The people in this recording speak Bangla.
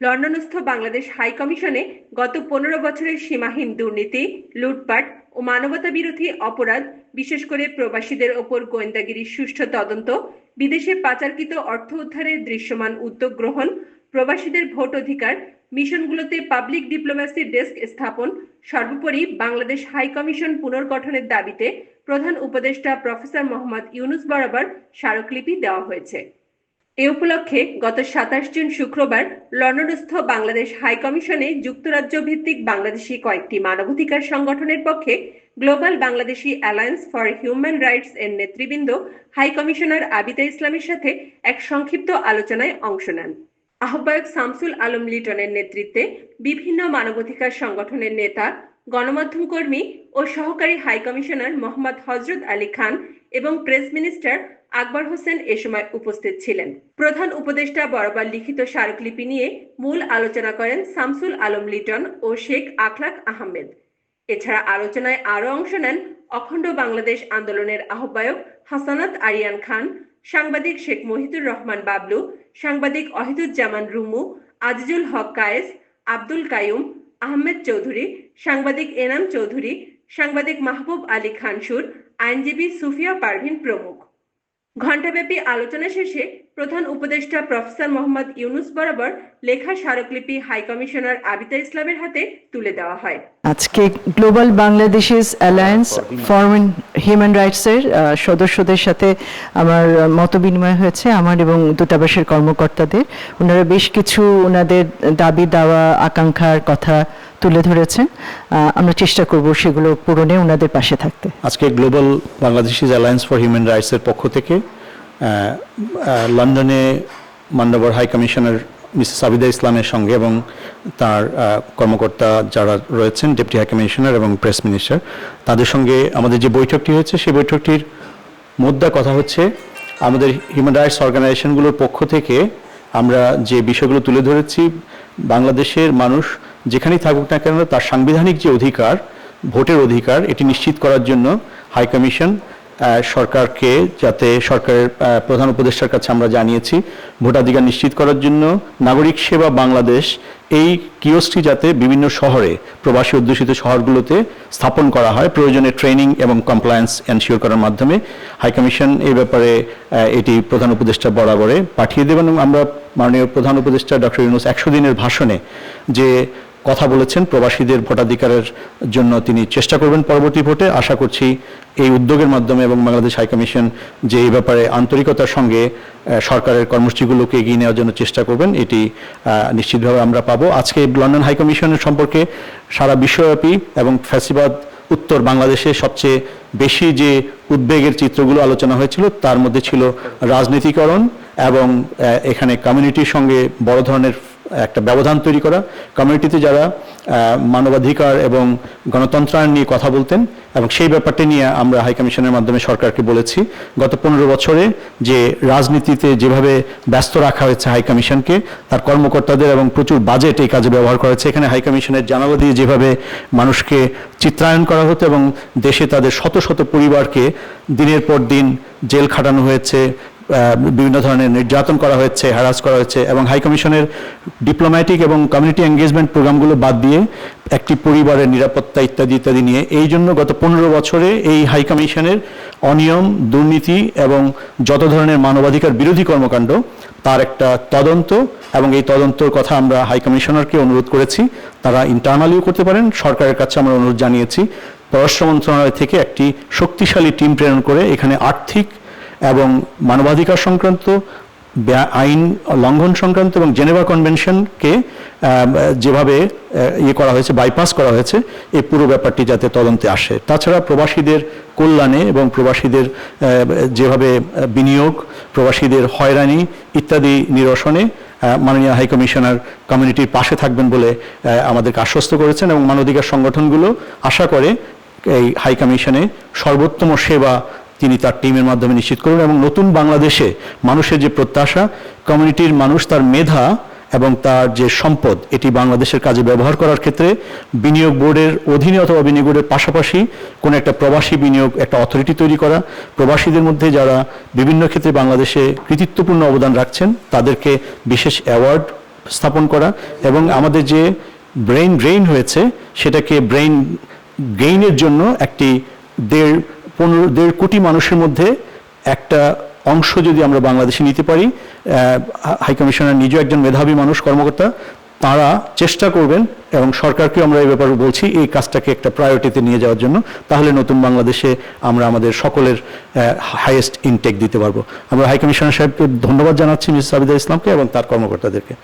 লন্ডনস্থ বাংলাদেশ হাই কমিশনে গত পনেরো বছরের সীমাহীন দুর্নীতি, লুটপাট ও মানবতা বিরোধী অপরাধ, বিশেষ করে প্রবাসীদের ওপর গোয়েন্দাগিরির সুষ্ঠু তদন্ত, বিদেশে পাচারকৃত অর্থ উদ্ধারের দৃশ্যমান উদ্যোগ গ্রহণ, প্রবাসীদের ভোট অধিকার, মিশনগুলোতে পাবলিক ডিপ্লোম্যাসি ডেস্ক স্থাপন, সর্বোপরি বাংলাদেশ হাই কমিশন পুনর্গঠনের দাবিতে প্রধান উপদেষ্টা প্রফেসর মোহাম্মদ ইউনুস বরাবর স্মারকলিপি দেওয়া হয়েছে। এ উপলক্ষে গত সাতাশ জুন শুক্রবার লন্ডনস্থ বাংলাদেশ হাই কমিশনে যুক্তরাজ্য ভিত্তিক বাংলাদেশি কয়েকটি মানবাধিকার সংগঠনের পক্ষে global Bangladeshi alliance for human rights এর নেতৃবৃন্দ হাই কমিশনার আবিদা ইসলামের সাথে এক সংক্ষিপ্ত আলোচনায় অংশ নেন। আহ্বায়ক শামসুল আলম লিটনের নেতৃত্বে বিভিন্ন মানবাধিকার সংগঠনের নেতা, গণমাধ্যম কর্মী ও সহকারী হাই কমিশনার মোহাম্মদ হজরত আলী খান এবং প্রেস মিনিস্টার আকবর হোসেন এ সময় উপস্থিত ছিলেন। প্রধান উপদেষ্টা বরাবর লিখিত স্মারকলিপি নিয়ে মূল আলোচনা করেন শামসুল আলম লিটন ও শেখ আখলাক আহমেদ। এছাড়া আলোচনায় আরও অংশ নেন অখণ্ড বাংলাদেশ আন্দোলনের আহ্বায়ক হাসানাত আরিয়ান খান, সাংবাদিক শেখ মহিদুর রহমান বাবলু, সাংবাদিক অহিদুজ্জামান রুমু, আজিজুল হক কায়েস, আব্দুল কায়ুম আহমেদ চৌধুরী, সাংবাদিক এনাম চৌধুরী, সাংবাদিক মাহবুব আলী খানসুর, আইনজীবী সুফিয়া পারভিন প্রমুখ। ঘণ্টাব্যাপী আলোচনা শেষে প্রধান উপদেষ্টা প্রফেসর মোহাম্মদ ইউনুস বরাবর লেখা স্মারকলিপি হাই কমিশনার আবিদা ইসলামের হাতে তুলে দেওয়া হয়। আজকে global Bangladeshis alliance for human রাইটসের সদস্যদের সাথে আমার মত বিনিময় হয়েছে আমার এবং দূতাবাসের কর্মকর্তাদের। ওনারা বেশ কিছু ওনাদের দাবি দাওয়া আকাঙ্ক্ষার কথা তুলে ধরেছেন। আমরা চেষ্টা করব সেগুলো পূরণে ওনাদের পাশে থাকতে। আজকে global Bangladeshis alliance for human রাইটসের পক্ষ থেকে লন্ডনে মান্যবর হাই কমিশনার মিসেস আবিদা ইসলামের সঙ্গে এবং তার কর্মকর্তা যারা রয়েছেন, ডেপুটি হাই কমিশনার এবং প্রেস মিনিস্টার, তাদের সঙ্গে আমাদের যে বৈঠকটি হয়েছে, সেই বৈঠকটির মুদ্রা কথা হচ্ছে, আমাদের হিউম্যান রাইটস অর্গানাইজেশনগুলোর পক্ষ থেকে আমরা যে বিষয়গুলো তুলে ধরেছি, বাংলাদেশের মানুষ যেখানেই থাকুক না কেন, তার সাংবিধানিক যে অধিকার, ভোটের অধিকার, এটি নিশ্চিত করার জন্য হাই কমিশন সরকারকে যাতে সরকারের প্রধান উপদেষ্টার কাছে আমরা জানিয়েছি, ভোটাধিকার নিশ্চিত করার জন্য নাগরিক সেবা বাংলাদেশ এই কিওসটি যাতে বিভিন্ন শহরে, প্রবাসী অধ্যুষিত শহরগুলোতে স্থাপন করা হয়, প্রয়োজনে ট্রেনিং এবং কমপ্লায়েন্স এনশিওর করার মাধ্যমে। হাইকমিশন এই ব্যাপারে এটি প্রধান উপদেষ্টা বরাবরে পাঠিয়ে দেবেন এবং আমরা মাননীয় প্রধান উপদেষ্টা ডক্টর ইউনুস একশো দিনের ভাষণে যে কথা বলেছেন প্রবাসীদের ভোটাধিকারের জন্য তিনি চেষ্টা করবেন পরবর্তী ভোটে। আশা করছি এই উদ্যোগের মাধ্যমে এবং বাংলাদেশ হাইকমিশন যে এই ব্যাপারে আন্তরিকতার সঙ্গে সরকারের কর্মসূচিগুলোকে এগিয়ে নেওয়ার জন্য চেষ্টা করবেন, এটি নিশ্চিতভাবে আমরা পাবো। আজকে লন্ডন হাইকমিশনের সম্পর্কে সারা বিশ্বব্যাপী এবং ফ্যাসিবাদ উত্তর বাংলাদেশে সবচেয়ে বেশি যে উদ্বেগের চিত্রগুলো আলোচনা হয়েছিল, তার মধ্যে ছিল রাজনীতিকরণ এবং এখানে কমিউনিটির সঙ্গে বড় ধরনের একটা ব্যবধান তৈরি করা। কমিউনিটিতে যারা মানবাধিকার এবং গণতন্ত্রায়ন নিয়ে কথা বলতেন এবং সেই ব্যাপারটি নিয়ে আমরা হাই কমিশনের মাধ্যমে সরকারকে বলেছি, গত পনেরো বছরে যে রাজনীতিতে যেভাবে ব্যস্ত রাখা হয়েছে হাই কমিশনকে তার কর্মকর্তাদের এবং প্রচুর বাজেট এই কাজে ব্যবহার করা হয়েছে। এখানে হাই কমিশনের জানালা দিয়ে যেভাবে মানুষকে চিত্রায়ন করা হতো এবং দেশে তাদের শত শত পরিবারকে দিনের পর দিন জেল খাটানো হয়েছে বিভিন্ন ধরনের নির্যাতন করা হয়েছে হ্যারাস করা হয়েছে এবং হাই কমিশনের ডিপ্লোম্যাটিক এবং কমিউনিটি এঙ্গেজমেন্ট প্রোগ্রামগুলো বাদ দিয়ে একটি পরিবারের নিরাপত্তা ইত্যাদি ইত্যাদি নিয়ে। এই জন্য গত পনেরো বছরে এই হাই কমিশনের অনিয়ম, দুর্নীতি এবং যত ধরনের মানবাধিকার বিরোধী কর্মকাণ্ড, তার একটা তদন্ত এবং এই তদন্তর কথা আমরা হাই কমিশনারকে অনুরোধ করেছি। তারা ইন্টারনালিও করতে পারেন, সরকারের কাছে আমরা অনুরোধ জানিয়েছি। পররাষ্ট্র মন্ত্রণালয় থেকে একটি শক্তিশালী টিম প্রেরণ করে এখানে আর্থিক এবং মানবাধিকার সংক্রান্ত আইন লঙ্ঘন সংক্রান্ত এবং জেনেভা কনভেনশনকে যেভাবে ইয়ে করা হয়েছে বাইপাস করা হয়েছে, এই পুরো ব্যাপারটি যাতে তদন্তে আসে। তাছাড়া প্রবাসীদের কল্যাণে এবং প্রবাসীদের যেভাবে বিনিয়োগ, প্রবাসীদের হয়রানি ইত্যাদি নিরসনে মাননীয় হাই কমিশনার কমিউনিটির পাশে থাকবেন বলে আমাদেরকে আশ্বস্ত করেছেন এবং মানবাধিকার সংগঠনগুলো আশা করে এই হাই কমিশনে সর্বোত্তম সেবা তিনি তার টিমের মাধ্যমে নিশ্চিত করবেন এবং নতুন বাংলাদেশে মানুষের যে প্রত্যাশা কমিউনিটির মানুষ তার মেধা এবং তার যে সম্পদ, এটি বাংলাদেশের কাজে ব্যবহার করার ক্ষেত্রে বিনিয়োগ বোর্ডের অধীনে অথবা বিনিয়োগ বোর্ডের পাশাপাশি কোনো একটা প্রবাসী বিনিয়োগ, একটা অথরিটি তৈরি করা। প্রবাসীদের মধ্যে যারা বিভিন্ন ক্ষেত্রে বাংলাদেশে কৃতিত্বপূর্ণ অবদান রাখছেন, তাদেরকে বিশেষ অ্যাওয়ার্ড স্থাপন করা এবং আমাদের যে ব্রেন ড্রেইন হয়েছে, সেটাকে ব্রেইন গেইনের জন্য একটি দেড় পনেরো, দেড় কোটি মানুষের মধ্যে একটা অংশ যদি আমরা বাংলাদেশে নিতে পারি হাই কমিশনার নিজেও একজন মেধাবী মানুষ, কর্মকর্তা, তারা চেষ্টা করবেন এবং সরকারকে আমরা এই ব্যাপারে বলছি, এই কাজটাকে একটা প্রায়োরিটিতে নিয়ে যাওয়ার জন্য, তাহলে নতুন বাংলাদেশে আমরা আমাদের সকলের হাইয়েস্ট ইনটেক দিতে পারব। আমরা হাই কমিশনার সাহেবকে ধন্যবাদ জানাচ্ছি মিস সাবিদা ইসলামকে এবং তার কর্মকর্তাদেরকে।